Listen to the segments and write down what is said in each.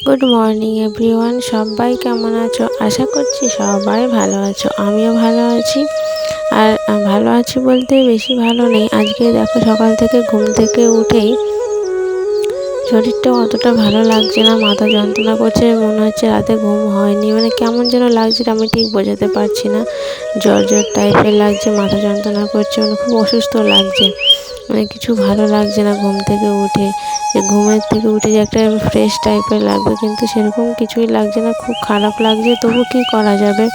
Good morning everyone সবাই কেমন আছো? আশা করছি সবাই ভালো আছো। আমিও ভালো আছি। আর ভালো আছি বলতে বেশি ভালো নেই। আজকে দেখো সকাল থেকে ঘুম থেকে উঠেই শরীরটা অতটা ভালো লাগছে না মাথা যন্ত্রণা করছে মনে হচ্ছে রাতে ঘুম হয়নি। মানে কেমন যেন লাগছে আমি ঠিক বোঝাতে পারছি না। জ্বর জ্বর টাইপের লাগছে মাথা যন্ত্রণা করছে মানে খুব অসুস্থ লাগছে। মানে কিছু ভালো লাগছে না ঘুম থেকে উঠে। যে ঘুমের থেকে উঠে যে একটা ফ্রেশ টাইপের লাগবে কিন্তু সেরকম কিছুই লাগছে না খুব খারাপ লাগছে। তবু কী করা যাবে?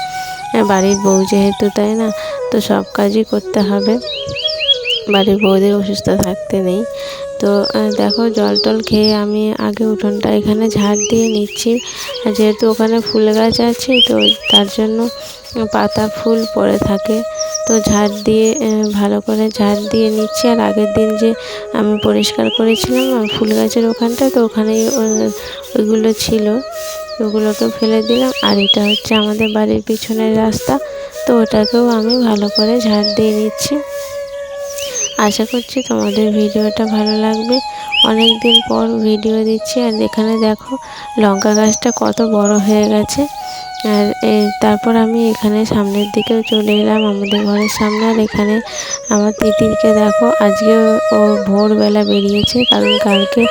হ্যাঁ, বাড়ির বউ যেহেতু তাই না? তো সব কাজই করতে হবে। বাড়ির বউদের অসুস্থ থাকতে নেই। তো দেখো জল টল খেয়ে আমি আগে উঠোনটা এখানে ঝাড় দিয়ে নিচ্ছি। যেহেতু ওখানে ফুল গাছ আছে, তো তার জন্য পাতা ফুল পড়ে থাকে। তো ঝাড় দিয়ে ভালো করে ঝাড় দিয়ে নিচ্ছি। আর আগের দিন যে আমি পরিষ্কার করেছিলাম ফুল গাছের ওখানটা, তো ওখানেই ওইগুলো ছিল। ওগুলোকে ফেলে দিলাম। আর এটা হচ্ছে আমাদের বাড়ির পিছনের রাস্তা। তো ওটাকেও আমি ভালো করে ঝাড় দিয়ে নিচ্ছি। আশা করছি তোমাদের ভিডিওটা ভালো লাগবে। অনেক দিন পর ভিডিও দিচ্ছি আর এখানে দেখো লঙ্কা গাছটা কত বড় হয়ে গেছে। আর তারপর আমি এখানে সামনের দিকেও চলে এলাম আমাদের ঘরের সামনে। আর এখানে আমার তিতিরকে দেখো, আজকে ও ভোরবেলা বেরিয়েছে, কারণ কালকে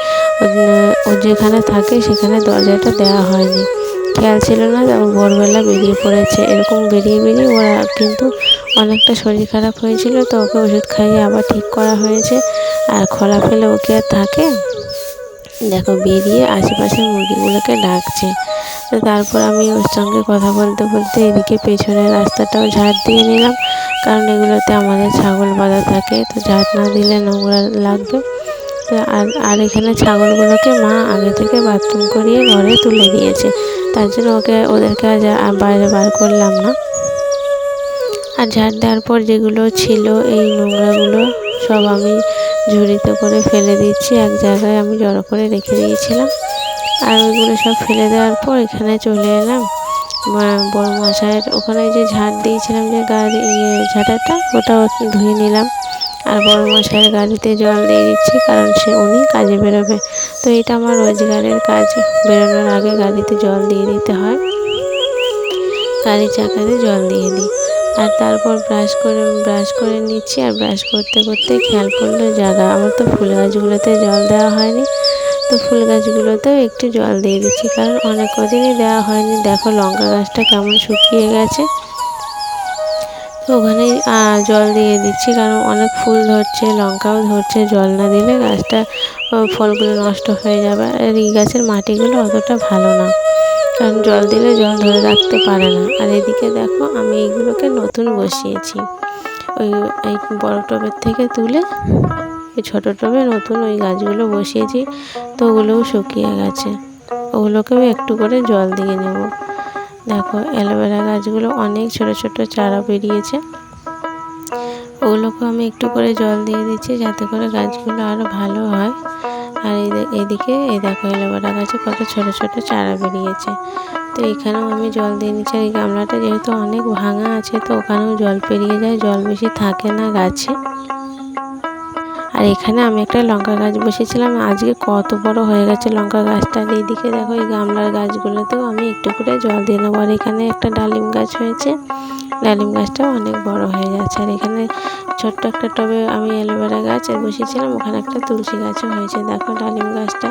ও যেখানে থাকে সেখানে দরজাটা দেওয়া হয়নি। খেয়াল ছিল না তারপর ভোরবেলা বেরিয়ে পড়েছে। এরকম বেরিয়ে বেরিয়ে ওরা কিন্তু অনেকটা শরীর খারাপ হয়েছিল তো ওকে ওষুধ খাইয়ে আবার ঠিক করা হয়েছে। আর খোলা ফেলে ওকে আর থাকে? দেখো, বেরিয়ে আশেপাশের মুরগিগুলোকে ডাকছে। তো তারপর আমি ওর সঙ্গে কথা বলতে বলতে এদিকে পেছনের রাস্তাটাও ঝাড় দিয়ে নিলাম। কারণ এগুলোতে আমাদের ছাগল বাঁধা থাকে। তো ঝাড় না দিলে নোংরা লাগবে। তো আর আর এখানে ছাগলগুলোকে মা আগে থেকে বাথরুম করিয়ে ঘরে তুলে দিয়েছে। তার জন্য ওকে, ওদেরকে আর বাইরে বার করলাম না। আর ঝাড় দেওয়ার পর যেগুলো ছিল, এই নোংরাগুলো সব আমি ঝুড়িতে করে ফেলে দিচ্ছি। এক জায়গায় আমি জড়ো করে রেখে দিয়েছিলাম। আর ওইগুলো সব ফেলে দেওয়ার পর এখানে চলে এলাম। বড় মশাইয়ের ওখানে যে ঝাড় দিয়েছিলাম যে গাড়ি ইয়ে ঝাঁটাটা, ওটাও ধুয়ে নিলাম। আর বড় মশাইয়ের গাড়িতে জল দিয়ে দিচ্ছি, কারণ সে উনি কাজে বেরোবে। তো এটা আমার রোজগারের কাজ, বেরোনোর আগে গাড়িতে জল দিয়ে দিতে হয়। গাড়ির চাকাতে জল দিয়ে দিই। আর তারপর ব্রাশ করে ব্রাশ করে নিচ্ছি, আর ব্রাশ করতে করতে খেয়াল করল জায়গা, আমার তো ফুল গাছগুলোতে জল দেওয়া হয়নি। তো ফুল গাছগুলোতেও একটু জল দিয়ে দিচ্ছি, কারণ অনেক কদিনই দেওয়া হয়নি। দেখো লঙ্কা গাছটা কেমন শুকিয়ে গেছে। তো ওখানেই জল দিয়ে দিচ্ছি। কারণ অনেক ফুল ধরছে, লঙ্কাও ধরছে, জল না দিলে গাছটা ফলগুলো নষ্ট হয়ে যাবে। আর এই গাছের মাটিগুলো অতটা ভালো না। কারণ জল দিলে জল ধরে রাখতে পারে না। আর এদিকে দেখো, আমি এইগুলোকে নতুন বসিয়েছি। ওই, এই বড় টবের থেকে তুলে ওই ছোটো টবে নতুন ওই গাছগুলো বসিয়েছি, তো ওগুলোও শুকিয়ে গেছে। ওগুলোকেও একটু করে জল দিয়ে নেব। দেখো অ্যালোভেরা গাছগুলো অনেক ছোট ছোট চারা বেরিয়েছে। ওগুলোকেও আমি একটু করে জল দিয়ে দিচ্ছি যাতে করে গাছগুলো আরও ভালো হয়। আর এদিকে এই দেখো অ্যালোভেরা গাছে কত ছোট ছোট চারা বেরিয়েছে। তো এখানেও আমি জল দিয়ে নিচ্ছি আর এই গামলাটা যেহেতু অনেক ভাঙা আছে তো ওখানেও জল পেরিয়ে যায়, জল বেশি থাকে না গাছে। আর এখানে আমি একটা লঙ্কা গাছ বসেছিলাম। আজকে কত বড় হয়ে গেছে লঙ্কা গাছটা। এইদিকে দেখো এই গামলার গাছগুলোতেও আমি একটু করে জল দিয়ে নেব। আর এখানে একটা ডালিম গাছ হয়েছে। ডালিম গাছটাও অনেক বড় হয়ে যাচ্ছে আর এখানে ছোট্ট একটা টবে আমি অ্যালোভেরা গাছ বসেছিলাম। ওখানে একটা তুলসী গাছও হয়েছে। দেখো ডালিম গাছটা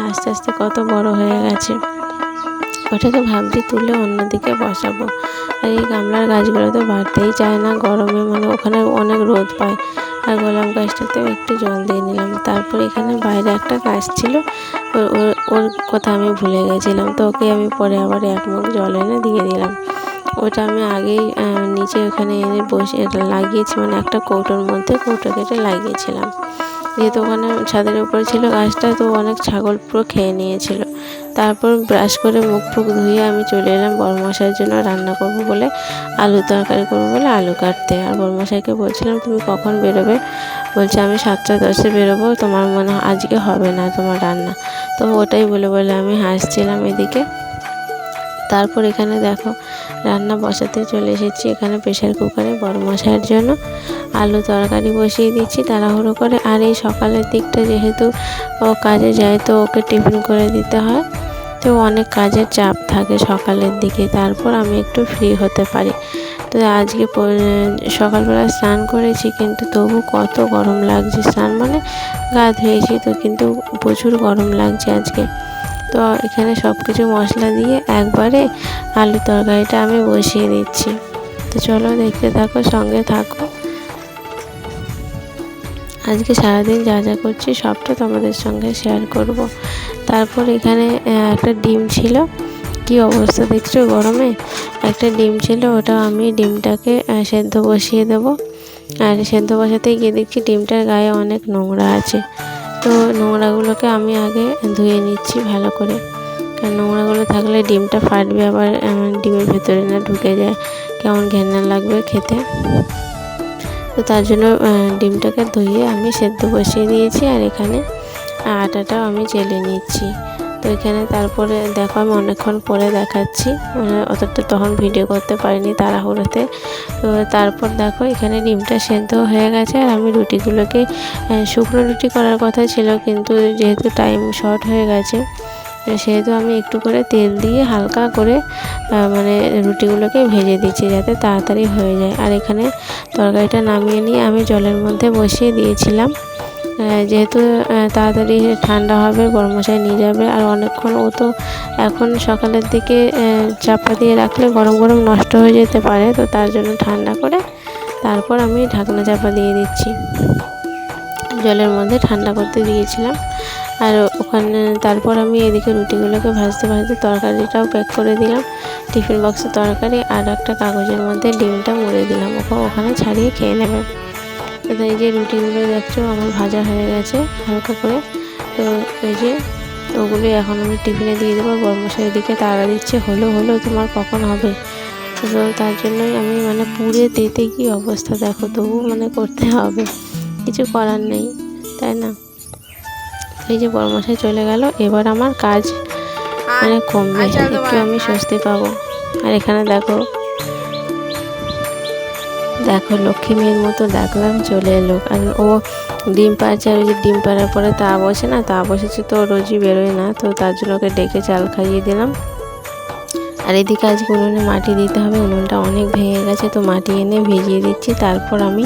আস্তে আস্তে কত বড় হয়ে গেছে। ওটাকে ভাবছি তুলে অন্যদিকে বসাবো। আর এই গামলার গাছগুলো তো বাড়তেই চায় না। গরমে মানে ওখানে অনেক রোদ পায়। আর গোলাপ গাছটাতেও একটু জল দিয়ে নিলাম। তারপর এখানে বাইরে একটা গাছ ছিল। ওর, ওর- কথা আমি ভুলে গেছিলাম। তো ওকে আমি পরে আবার এক মুখ জল এনে দিয়ে দিলাম। ওটা আমি আগেই নিচে ওখানে এনে বসে লাগিয়েছি মানে একটা কৌটোর মধ্যে কৌটো কেটে লাগিয়েছিলাম। যেহেতু ওখানে ছাদের উপরে ছিল গাছটা, তো অনেক ছাগল পুরো খেয়ে নিয়েছিল। তারপর ব্রাশ করে মুখ ফুক ধুয়ে আমি চলে এলাম বড়মশাইয়ের জন্য রান্না করব বলে আলু তরকারি করব বলে আলু কাটতে। আর বড়মশাইকে বলছিলাম, তুমি কখন বেরোবে? বলছে, আমি সাতটা দশে বেরোবো, তোমার মনে হয় আজকে হবে না তোমার রান্না। তো ওটাই বলে বলে আমি হাসছিলাম এদিকে। তারপর এখানে দেখো রান্না বসাতে চলে এসেছি এখানে প্রেশার কুকারে বড় মশাইয়ের জন্য। আলু তরকারি বসিয়ে দিচ্ছি তাড়াহুড়ো করে। আর এই সকালের দিকটা যেহেতু ও কাজে যায় তো ওকে টিফিন করে দিতে হয়। তো অনেক কাজের চাপ থাকে সকালের দিকে, তারপর আমি একটু ফ্রি হতে পারি। তো আজকে সকালবেলা স্নান করেছি কিন্তু তবু কত গরম লাগছে। স্নান মানে গা ধুয়েছি তো কিন্তু প্রচুর গরম লাগছে আজকে। তো এখানে সব কিছু মশলা দিয়ে একবারে আলু তরকারিটা আমি বসিয়ে দিচ্ছি। তো চলো দেখতে থাকো, সঙ্গে থাকো। আজকে সারাদিন যা যা করছি সবটা তোমাদের সঙ্গে শেয়ার করব। তারপর এখানে একটা ডিম ছিল। কি অবস্থা দেখছ গরমে? একটা ডিম ছিল ওটা আমি ডিমটাকে সেদ্ধ বসিয়ে দেব। আর সেদ্ধ বসাতে গিয়ে দেখছি ডিমটার গায়ে অনেক নোংরা আছে। তো নোংরাগুলোকে আমি আগে ধুয়ে নিচ্ছি ভালো করে। কারণ নোংরাগুলো থাকলে ডিমটা ফাটবে আবার ডিমের ভেতরে না ঢুকে যায়। কেমন ঘেন্না লাগবে খেতে। তো তার জন্য ডিমটাকে ধুয়ে আমি সেদ্ধ বসিয়ে দিয়েছি আর এখানে আটাটাও আমি জেলে নিচ্ছি। তো এখানে তারপরে দেখো আমি অনেকক্ষণ পরে দেখাচ্ছি। মানে অতটা তখন ভিডিও করতে পারিনি তাড়াহুড়োতে। তো তারপর দেখো এখানে ডিমটা সেদ্ধ হয়ে গেছে আর আমি রুটিগুলোকে শুকনো রুটি করার কথা ছিল কিন্তু যেহেতু টাইম শর্ট হয়ে গেছে সেহেতু আমি একটু করে তেল দিয়ে হালকা করে মানে রুটিগুলোকে ভেজে দিচ্ছি যাতে তাড়াতাড়ি হয়ে যায়। আর এখানে তরকারিটা নামিয়ে নিয়ে আমি জলের মধ্যে বসিয়ে দিয়েছিলাম। যেহেতু তাড়াতাড়ি ঠান্ডা হবে গরম মশাই নিয়ে যাবে। আর অনেকক্ষণ ও তো এখন সকালের দিকে চাপা দিয়ে রাখলে গরম গরম নষ্ট হয়ে যেতে পারে। তো তার জন্য ঠান্ডা করে তারপর আমি ঢাকনা চাপা দিয়ে দিচ্ছি। জলের মধ্যে ঠান্ডা করতে দিয়েছিলাম। আর ওখানে, তারপর আমি এদিকে রুটিগুলোকে ভাজতে ভাজতে তরকারিটাও প্যাক করে দিলাম, টিফিন বক্সে তরকারি আর একটা কাগজের মধ্যে ডিমটা মুড়ে দিলাম ওখানে ছাড়িয়ে খেয়ে নেবে। এই যে রুটিগুলো দেখছ, আমার ভাজা হয়ে গেছে হালকা করে। তো এই যে ওগুলোই এখন আমি টিফিনে দিয়ে দেবো, বর্মশাই দিকে তাড়া দিচ্ছে, হলো হলো, তোমার কখন হবে? তো তার জন্যই আমি মানে পুড়ে তেতে কি অবস্থা, দেখো তবু মানে করতে হবে। কিছু করার নেই, তাই না? এই যে বড়মশাই চলে গেল এবার আমার কাজ মানে কমবে। একটু আমি স্বস্তি পাবো। আর এখানে দেখো দেখো লক্ষ্মী মেয়ের মতো দেখলাম চলে এলো। কারণ ও ডিম পাড়ছে আর ওই যে ডিম পাড়ার পরে তা বসে না তা বসেছে তো রোজই বেরোয় না তো তার জন্য ওকে ডেকে চাল খাইয়ে দিলাম। আর এদিকে আজকে উনুনে মাটি দিতে হবে, উনুনটা অনেক ভেঙে গেছে, তো মাটি এনে ভিজিয়ে দিচ্ছি। তারপর আমি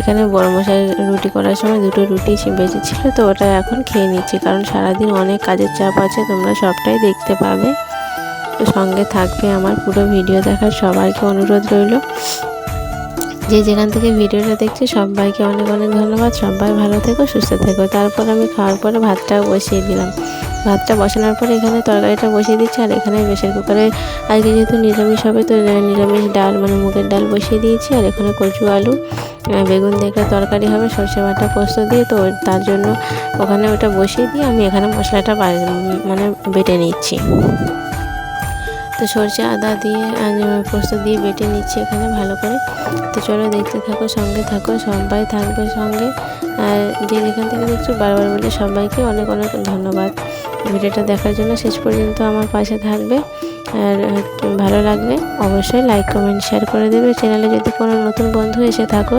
এখানে বড় মশাই রুটি করার সময় দুটো রুটি বেঁচেছিল, তো ওটা এখন খেয়ে নিচ্ছি। কারণ সারাদিন অনেক কাজের চাপ আছে, তোমরা সবটাই দেখতে পাবে। তো সঙ্গে থাকবে আমার পুরো ভিডিও দেখার সবাইকে অনুরোধ রইল। যে যেখান থেকে ভিডিওটা দেখছি, সবাইকে অনেক অনেক ধন্যবাদ। সবাই ভালো থেকো, সুস্থ থেকো। তারপর আমি খাওয়ার পরে ভাতটাও বসিয়ে দিলাম। ভাতটা বসানোর পর এখানে তরকারিটা বসিয়ে দিচ্ছি, আর এখানে প্রেশার কুকারে আজকে যেহেতু নিরামিষ হবে, তো নিরামিষ ডাল মানে মুগের ডাল বসিয়ে দিয়েছি, আর এখানে কচু আলু বেগুন দিয়ে একটা তরকারি হবে, সর্ষে বাটা পোস্ত দিয়ে, তো তার জন্য ওখানে ওটা বসিয়ে দিয়ে আমি এখানে মশলাটা মানে বেটে নিচ্ছি। তো সরষে আদা দিয়ে পোস্ত দিয়ে বেটে নিচ্ছি এখানে ভালো করে। তো চলো দেখতে থাকো, সঙ্গে থাকো, সবাই থাকবে সঙ্গে। আর যে যেখান থেকে দেখছ বারবার বলে সবাইকে অনেক অনেক ধন্যবাদ। ভিডিওটা দেখার জন্য শেষ পর্যন্ত আমার পাশে থাকবে। আর ভালো লাগবে অবশ্যই লাইক কমেন্ট শেয়ার করে দেবে। চ্যানেলে যদি কোনো নতুন বন্ধু এসে থাকো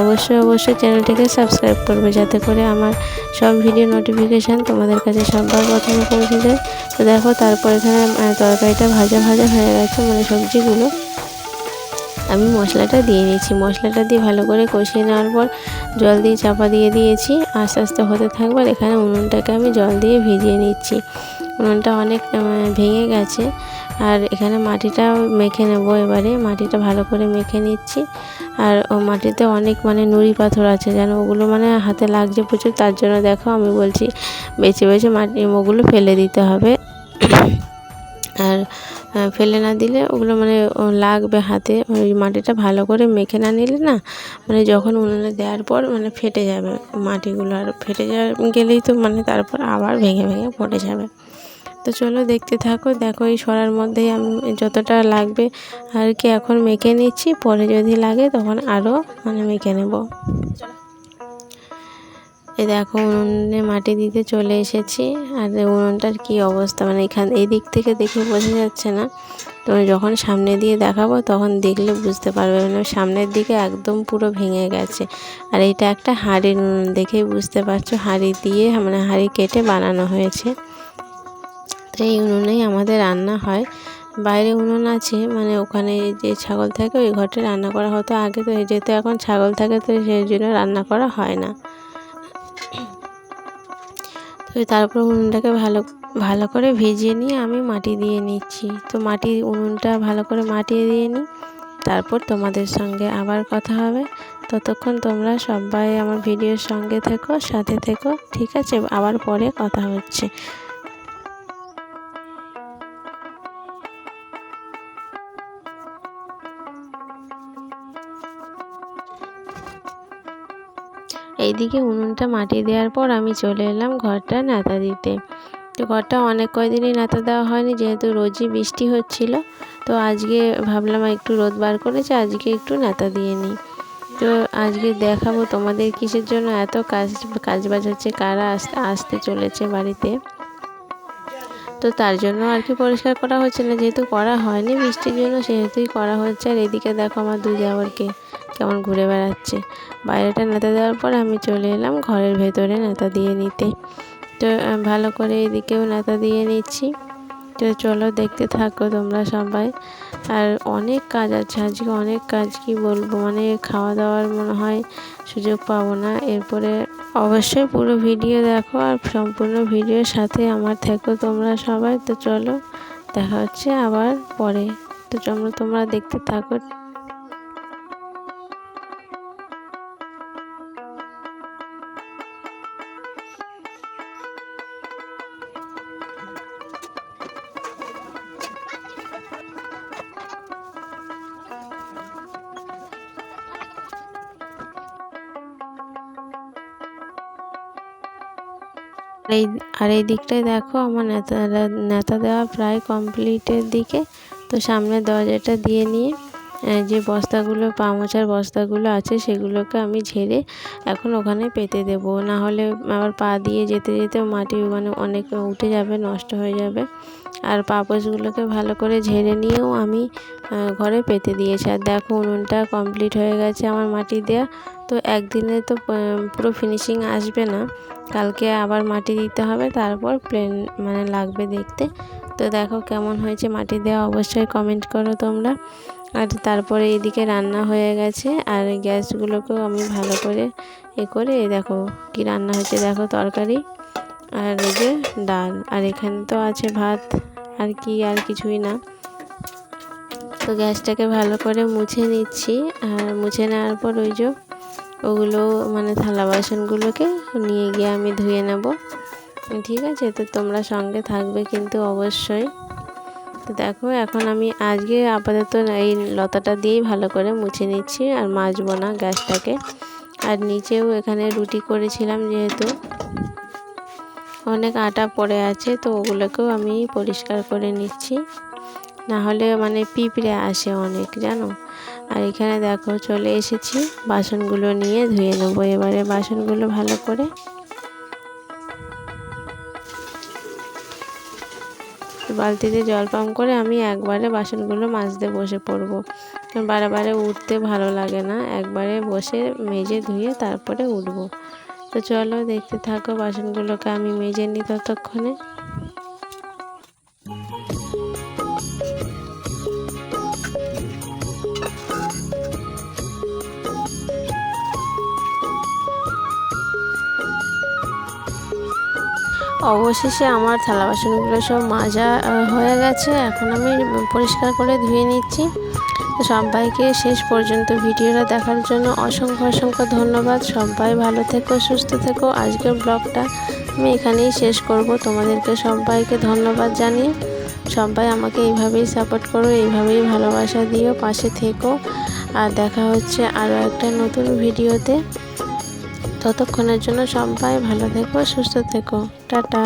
অবশ্যই অবশ্যই চ্যানেলটিকে সাবস্ক্রাইব করবে যাতে করে আমার সব ভিডিও নোটিফিকেশান তোমাদের কাছে সববার প্রথমে পৌঁছে যায়। তো দেখো, তারপর এখানে তরকারিটা ভাজা ভাজা হয়ে গেছে। মানে সবজিগুলো আমি মশলাটা দিয়ে নিয়েছি মশলাটা দিয়ে ভালো করে কষিয়ে নেওয়ার পর জল দিয়ে চাপা দিয়ে দিয়েছি। আস্তে আস্তে হতে থাকবার এখানে উনুনটাকে আমি জল দিয়ে ভিজিয়ে নিচ্ছি। উনুনটা অনেক ভেঙে গেছে আর এখানে মাটিটা মেখে নেব এবারে। মাটিটা ভালো করে মেখে নিচ্ছি আর ও মাটিতে অনেক মানে নুড়ি পাথর আছে যেন ওগুলো মানে হাতে লাগছে প্রচুর। তার জন্য দেখো আমি বলছি বেছে বেছে মাটি ওগুলো ফেলে দিতে হবে। আর ফেলে না দিলে ওগুলো মানে লাগবে হাতে। ওই মাটিটা ভালো করে মেখে না নিলে না মানে যখন উনুনে দেওয়ার পর মানে ফেটে যাবে মাটিগুলো। আর ফেটে যা, গেলেই তো মানে তারপর আবার ভেঙে ভেঙে পড়ে যাবে। তো চলো দেখতে থাকো, দেখো এই সরার মধ্যেই আমি যতটা লাগবে আর কি এখন মেখে নিচ্ছি। পরে যদি লাগে তখন আরও মানে মেখে নেব। এই দেখো উনুনে মাটি দিতে চলে এসেছি। আর উনুনটার কি অবস্থা? মানে এখান এই দিক থেকে দেখে বোঝা যাচ্ছে না। তো যখন সামনে দিয়ে দেখাবো, তখন দেখলে বুঝতে পারবে। মানে সামনের দিকে একদম পুরো ভেঙে গেছে। আর এটা একটা হাঁড়ির উনুন, দেখেই বুঝতে পারছ। হাঁড়ি দিয়ে মানে হাঁড়ি কেটে বানানো হয়েছে। তো এই উনুনেই আমাদের রান্না হয়। বাইরে উনুন আছে মানে ওখানে যে ছাগল থাকে, ওই ঘরটা রান্না করা হতো আগে। তো যেহেতু এখন ছাগল থাকে, তো সেই জন্য রান্না করা হয় না। তো তারপর উনুনটাকে ভালো ভালো করে ভিজিয়ে নিয়ে আমি মাটি দিয়ে নিচ্ছি। তো মাটি, উনুনটা ভালো করে মাটি দিয়ে নিই। তারপর তোমাদের সঙ্গে আবার কথা হবে। ততক্ষণ তোমরা সবাই আমার ভিডিওর সঙ্গে থেকো, সাথে থেকো, ঠিক আছে? আবার পরে কথা হচ্ছে। এইদিকে উনুনটা মাটি দেওয়ার পর আমি চলে এলাম ঘরটা নেতা দিতে। তো ঘরটা অনেক কয়দিনই নেতা দেওয়া হয়নি, যেহেতু রোজই বৃষ্টি হচ্ছিল। তো আজকে ভাবলাম একটু রোদ বার করেছে, আজকে একটু নেতা দিয়ে নিই। তো আজকে দেখাবো তোমাদের কিসের জন্য এত কাজ কাজ বাজ হচ্ছে কারা আসতে আসতে চলেছে বাড়িতে। তো তার জন্য আর কি পরিষ্কার করা হচ্ছে না, যেহেতু করা হয়নি বৃষ্টির জন্য, সেহেতুই করা হচ্ছে। আর এদিকে দেখো আমার দুই দেওয়ারকে কেমন ঘুরে বেড়াচ্ছে। বাইরেটা নেতা দেওয়ার পর আমি চলে এলাম ঘরের ভেতরে নেতা দিয়ে নিতে। তো ভালো করে এদিকেও নেতা দিয়ে নিচ্ছি। তো চলো দেখতে থাকো তোমরা সবাই। আর অনেক কাজ আছে, আজকে অনেক কাজ, কি বলব? মানে খাওয়া দাওয়ার মনে হয় সুযোগ পাবো না। এরপরে অবশ্যই পুরো ভিডিও দেখো আর সম্পূর্ণ ভিডিওর সাথে আমার থেকো তোমরা সবাই। তো চলো, দেখা হচ্ছে আবার পরে। তো চলো, তোমরা দেখতে থাকো। এই, আর এই দিকটায় দেখো আমার নেতা নেতা দেওয়া প্রায় কমপ্লিটের দিকে। তো সামনের দরজাটা দিয়ে নিয়ে যে বস্তাগুলো, পা মোছার বস্তাগুলো আছে, সেগুলোকে আমি ঝেড়ে এখন ওখানে পেতে দেবো। না হলে আবার পা দিয়ে যেতে যেতে মাটি মানে অনেক উঠে যাবে, নষ্ট হয়ে যাবে। আর পাপোশগুলোকে ভালো করে ঝেড়ে নিয়েও আমি ঘরে পেতে দিয়েছি। আর দেখো উনুনটা কমপ্লিট হয়ে গেছে আমার মাটি দেওয়া তো একদিনে তো পুরো ফিনিশিং আসবে না। কালকে আবার মাটি দিতে হবে, তারপর প্লেন মানে লাগবে দেখতে। তো দেখো কেমন হয়েছে মাটি দেওয়া অবশ্যই কমেন্ট করো তোমরা। আর তারপরে এদিকে রান্না হয়ে গেছে আর গ্যাসগুলোকেও আমি ভালো করে এ করে দেখো কি রান্না হয়েছে, দেখো তরকারি আর এই যে ডাল। আর এখানে তো আছে ভাত, আর কি আর কিছুই না। তো গ্যাসটাকে ভালো করে মুছে নিচ্ছি আর মুছে নেওয়ার পর ওই যে ওগুলো মানে থালা বাসনগুলোকে নিয়ে গিয়ে আমি ধুয়ে নেব। ঠিক আছে? তো তোমরা সঙ্গে থাকবে কিন্তু অবশ্যই। তো দেখো, এখন আমি আজকে আপাতত এই লতাটা দিয়েই ভালো করে মুছে নিচ্ছি আর মাজবো না গ্যাসটাকে। আর নিচেও এখানে রুটি করেছিলাম যেহেতু। অনেক আটা পড়ে আছে, তো ওগুলোকেও আমি পরিষ্কার করে নিচ্ছি। না হলে মানে পিঁপড়ে আসে অনেক, জানো? আর এখানে দেখো, চলে এসেছি। বাসনগুলো নিয়ে ধুয়ে নেব এবারে বাসনগুলো ভালো করে। বালতিতে জল পাম করে আমি একবারে বাসনগুলো মাজতে বসে পড়ব। বারে বারে উঠতে ভালো লাগে না। একবারে বসে মেজে ধুয়ে তারপরে উঠবো। তো চলো দেখতে থাকো বাসনগুলোকে আমি মেজে নিই ততক্ষণে। অবশেষে আমার থালা বাসনগুলো সব মাজা হয়ে গেছে। এখন আমি পরিষ্কার করে ধুয়ে নিচ্ছি। সবাইকে শেষ পর্যন্ত ভিডিওটা দেখার জন্য অসংখ্য অসংখ্য ধন্যবাদ। সবাই ভালো থেকো, সুস্থ থেকো। আজকের ব্লগটা আমি এখানেই শেষ করব। তোমাদেরকে সবাইকে ধন্যবাদ জানিয়ে। সবাই আমাকে এইভাবেই সাপোর্ট করো, এইভাবেই ভালোবাসা দিও, পাশে থেকো। আর দেখা হচ্ছে আরও একটা নতুন ভিডিওতে। ততক্ষণের জন্য সবাই ভালো থেকো সুস্থ থেকো। টাটা।